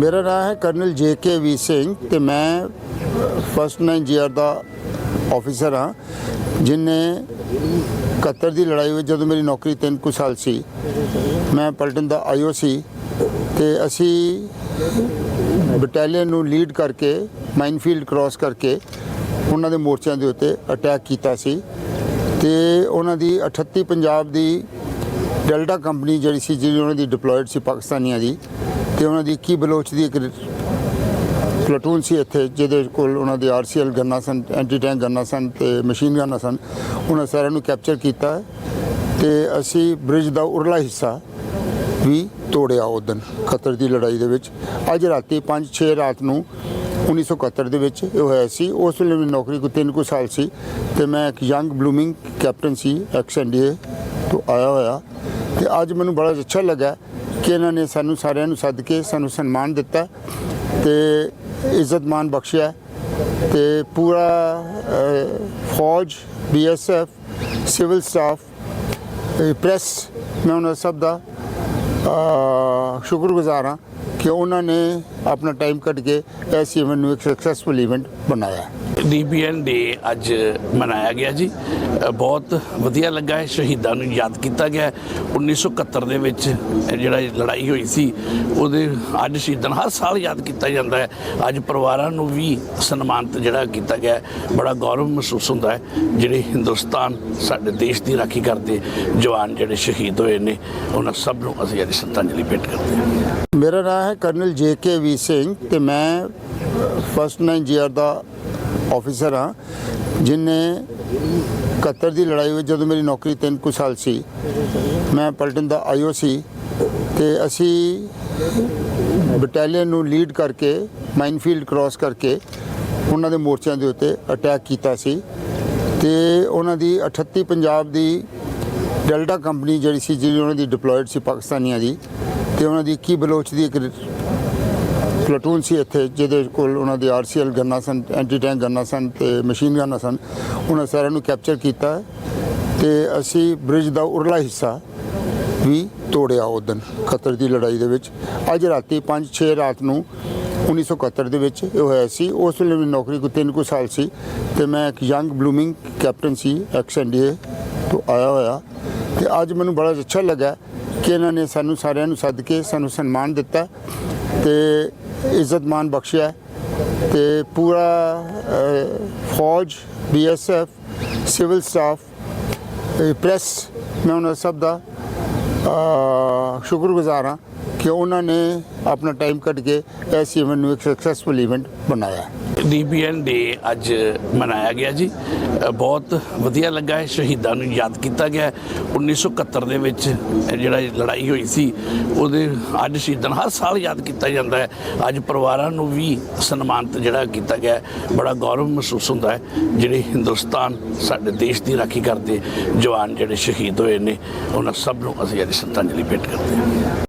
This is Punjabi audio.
ਮੇਰਾ ਨਾਮ ਹੈ ਕਰਨਲ ਜੇ ਕੇ ਵੀ ਸਿੰਘ ਤੇ ਮੈਂ ਫਸਟ 9 ਜੀਆਰ ਦਾ ਆਫੀਸਰ ਹਾਂ, ਜਿਨੇ 71 ਦੀ ਲੜਾਈ ਵਿੱਚ ਜਦੋਂ ਮੇਰੀ ਨੌਕਰੀ 3 ਕੁ ਸਾਲ ਸੀ, ਮੈਂ ਪਲਟਨ ਦਾ ਆਈਓ ਸੀ ਤੇ ਅਸੀਂ ਬਟਾਲੀਅਨ ਨੂੰ ਲੀਡ ਕਰਕੇ ਮਾਈਨਫੀਲਡ ਕ੍ਰਾਸ ਕਰਕੇ ਉਹਨਾਂ ਦੇ ਮੋਰਚਿਆਂ ਦੇ ਉੱਤੇ ਅਟੈਕ ਕੀਤਾ ਸੀ ਤੇ ਉਹਨਾਂ ਦੀ 38 ਪੰਜਾਬ ਦੀ ਡੈਲਟਾ ਕੰਪਨੀ ਜਿਹੜੀ ਸੀ ਜਿਹੜੀ ਉਹਨਾਂ ਦੀ ਡਿਪਲੋਇਡ ਸੀ ਪਾਕਿਸਤਾਨੀਆਂ ਦੀ ਤੇ ਉਹਨਾਂ ਦੀ ਕੀ ਬਲੋਚ ਦੀ ਇੱਕ ਪਲਟੂਨ ਸੀ ਇੱਥੇ, ਜਿਹਦੇ ਕੋਲ ਉਹਨਾਂ ਦੇ ਆਰਸੀਐਲ ਗੰਨਾ ਸਨ ਐਂਟੀ ਟੈਂਕ ਗੰਨਾ ਸਨ ਤੇ ਮਸ਼ੀਨ ਗੰਨਾ ਸਨ। ਉਹਨਾਂ ਸਾਰਿਆਂ ਨੂੰ ਕੈਪਚਰ ਕੀਤਾ ਤੇ ਅਸੀਂ ਬ੍ਰਿਜ ਦਾ ਉਰਲਾ ਹਿੱਸਾ ਵੀ ਤੋੜਿਆ ਉਦੋਂ ਖਤਰ ਦੀ ਲੜਾਈ ਦੇ ਵਿੱਚ। ਅੱਜ ਰਾਤੀ 5-6 ਰਾਤ ਨੂੰ 1971 ਦੇ ਵਿੱਚ ਇਹ ਹੋਇਆ ਸੀ। ਉਸ ਵੇਲੇ ਮੇਰੀ ਨੌਕਰੀ ਕੋ ਤਿੰਨ ਕੁ ਸਾਲ ਸੀ ਤੇ ਮੈਂ ਇੱਕ ਯੰਗ ਬਲੂਮਿੰਗ ਕੈਪਟਨ ਸੀ, ਐਕਸ ਐਨਡੀਏ ਤੋਂ ਆਇਆ ਹੋਇਆ। ਤੇ ਅੱਜ ਮੈਨੂੰ ਬੜਾ ਅੱਛਾ ਲੱਗਾ ਕਿ ਇਹਨਾਂ ਨੇ ਸਾਨੂੰ ਸਾਰਿਆਂ ਨੂੰ ਸੱਦ ਕੇ ਸਾਨੂੰ ਸਨਮਾਨ ਦਿੱਤਾ ਤੇ ਇੱਜ਼ਤ ਮਾਨ ਬਖਸ਼ਿਆ ਤੇ ਪੂਰਾ ਅਹ, ਫੌਜ ਬੀਐਸਐਫ ਸਿਵਲ ਸਟਾਫ ਪ੍ਰੈਸ ਮੈਂ ਉਹਨਾਂ ਸਭ ਦਾ ਸ਼ੁਕਰਗੁਜ਼ਾਰ ਹਾਂ ਕਿ ਉਹਨਾਂ ਨੇ ਆਪਣਾ ਟਾਈਮ ਕੱਢ ਕੇ ਇਸ ਇਵੈਂਟ ਨੂੰ ਇੱਕ ਸਕਸੈਸਫੁਲ ਇਵੈਂਟ ਬਣਾਇਆ। ਡੀਬੀਐਨ ਡੇ ਅੱਜ ਮਨਾਇਆ ਗਿਆ ਜੀ। ਬਹੁਤ ਵਧੀਆ ਲੱਗਾ ਹੈ। ਸ਼ਹੀਦਾਂ ਨੂੰ ਯਾਦ ਕੀਤਾ ਗਿਆ ਹੈ। 1971 ਦੇ ਵਿੱਚ ਜਿਹੜਾ ਲੜਾਈ ਹੋਈ ਸੀ, ਉਹਦੇ ਅੱਜ ਸ਼ਹੀਦਾਂ ਨੂੰ ਹਰ ਸਾਲ ਯਾਦ ਕੀਤਾ ਜਾਂਦਾ ਹੈ। ਅੱਜ ਪਰਿਵਾਰਾਂ ਨੂੰ ਵੀ ਸਨਮਾਨਿਤ ਜਿਹੜਾ ਕੀਤਾ ਗਿਆ ਬੜਾ ਗੌਰਵ ਮਹਿਸੂਸ ਹੁੰਦਾ ਹੈ। ਜਿਹੜੇ ਹਿੰਦੁਸਤਾਨ ਸਾਡੇ ਦੇਸ਼ ਦੀ ਰਾਖੀ ਕਰਦੇ ਜਵਾਨ ਜਿਹੜੇ ਸ਼ਹੀਦ ਹੋਏ ਨੇ, ਉਹਨਾਂ ਸਭ ਨੂੰ ਅਸੀਂ ਅੱਜ ਸ਼ਰਧਾਂਜਲੀ ਭੇਟ ਕਰਦੇ ਹਾਂ। ਮੇਰਾ ਨਾਮ ਹੈ ਕਰਨਲ ਜੇ ਕੇ ਵੀ ਸਿੰਘ ਤੇ ਮੈਂ ਫਸਟ 9 ਜੀਆਰ ਦਾ ਆਫੀਸਰ ਹਾਂ, ਜਿਨੇ 71 ਦੀ ਲੜਾਈ ਵਿੱਚ ਜਦੋਂ ਮੇਰੀ ਨੌਕਰੀ 3 ਕੁ ਸਾਲ ਸੀ, ਮੈਂ ਪਲਟਨ ਦਾ ਆਈਓ ਸੀ ਤੇ ਅਸੀਂ ਬਟਾਲੀਅਨ ਨੂੰ ਲੀਡ ਕਰਕੇ ਮਾਈਨਫੀਲਡ ਕ੍ਰਾਸ ਕਰਕੇ ਉਹਨਾਂ ਦੇ ਮੋਰਚਿਆਂ ਦੇ ਉੱਤੇ ਅਟੈਕ ਕੀਤਾ ਸੀ ਤੇ ਉਹਨਾਂ ਦੀ 38 ਪੰਜਾਬ ਦੀ ਡੈਲਟਾ ਕੰਪਨੀ ਜਿਹੜੀ ਸੀ ਜਿਹੜੀ ਉਹਨਾਂ ਦੀ ਡਿਪਲੋਇਡ ਸੀ ਪਾਕਿਸਤਾਨੀਆਂ ਦੀ ਤੇ ਉਹਨਾਂ ਦੀ ਕੀ ਬਲੋਚ ਦੀ ਇੱਕ ਪਲਟੂਨ ਸੀ ਇੱਥੇ, ਜਿਹਦੇ ਕੋਲ ਉਹਨਾਂ ਦੇ ਆਰਸੀਐਲ ਗੰਨਾ ਸਨ ਐਂਟੀ ਟੈਂਕ ਗੰਨਾਂ ਸਨ ਤੇ ਮਸ਼ੀਨ ਗੰਨਾ ਸਨ, ਉਹਨਾਂ ਸਾਰਿਆਂ ਨੂੰ ਕੈਪਚਰ ਕੀਤਾ ਤੇ ਅਸੀਂ ਬ੍ਰਿਜ ਦਾ ਉਰਲਾ ਹਿੱਸਾ ਵੀ ਤੋੜਿਆ ਉਦੋਂ ਖਤਰ ਦੀ ਲੜਾਈ ਦੇ ਵਿੱਚ। ਅੱਜ ਰਾਤੀ 5-6 ਰਾਤ ਨੂੰ 1971 ਦੇ ਵਿੱਚ ਇਹ ਹੋਇਆ ਸੀ। ਉਸ ਵੇਲੇ ਮੇਰੀ ਨੌਕਰੀ ਕੋ ਤਿੰਨ ਕੁ ਸਾਲ ਸੀ ਤੇ ਮੈਂ ਇੱਕ ਯੰਗ ਬਲੂਮਿੰਗ ਕੈਪਟਨ ਸੀ, ਐਕਸ ਐਨਡੀਏ ਤੋਂ ਆਇਆ ਹੋਇਆ। ਤੇ ਅੱਜ ਮੈਨੂੰ ਬੜਾ ਅੱਛਾ ਲੱਗਾ ਕਿ ਇਹਨਾਂ ਨੇ ਸਾਨੂੰ ਸਾਰਿਆਂ ਨੂੰ ਸੱਦ ਕੇ ਸਾਨੂੰ ਸਨਮਾਨ ਦਿੱਤਾ ਤੇ ਇੱਜ਼ਤਮਾਨ ਬਖਸ਼ਿਆ ਤੇ ਪੂਰਾ ਅਹ, ਫੌਜ ਬੀਐਸਐਫ ਸਿਵਲ ਸਟਾਫ ਪ੍ਰੈਸ ਮੈਂ ਉਹਨਾਂ ਸਭ ਦਾ ਸ਼ੁਕਰਗੁਜ਼ਾਰ ਹਾਂ। ਕਿ ਉਹਨਾਂ ਨੇ ਆਪਣਾ ਟਾਈਮ ਕੱਢ ਕੇ ਇਸ ਇਵੈਂਟ ਨੂੰ ਇੱਕ ਸਕਸੈਸਫੁਲ ਇਵੈਂਟ ਬਣਾਇਆ? ਡੀਬੀਐਨ ਡੇ ਅੱਜ ਮਨਾਇਆ ਗਿਆ ਜੀ। ਬਹੁਤ ਵਧੀਆ ਲੱਗਾ ਹੈ। ਸ਼ਹੀਦਾਂ ਨੂੰ ਯਾਦ ਕੀਤਾ ਗਿਆ ਹੈ। 1971 ਦੇ ਵਿੱਚ ਜਿਹੜਾ ਲੜਾਈ ਹੋਈ ਸੀ, ਉਹਦੇ ਅੱਜ ਸ਼ਹੀਦਾਂ ਨੂੰ ਹਰ ਸਾਲ ਯਾਦ ਕੀਤਾ ਜਾਂਦਾ ਹੈ। ਅੱਜ ਪਰਿਵਾਰਾਂ ਨੂੰ ਵੀ ਸਨਮਾਨਿਤ ਜਿਹੜਾ ਕੀਤਾ ਗਿਆ ਬੜਾ ਗੌਰਵ ਮਹਿਸੂਸ ਹੁੰਦਾ ਹੈ। ਜਿਹੜੇ ਹਿੰਦੁਸਤਾਨ ਸਾਡੇ ਦੇਸ਼ ਦੀ ਰਾਖੀ ਕਰਦੇ ਜਵਾਨ ਜਿਹੜੇ ਸ਼ਹੀਦ ਹੋਏ ਨੇ, ਉਹਨਾਂ ਸਭ ਨੂੰ ਅਸੀਂ ਅੱਜ ਸ਼ਰਧਾਂਜਲੀ ਭੇਟ ਕਰਦੇ ਹਾਂ।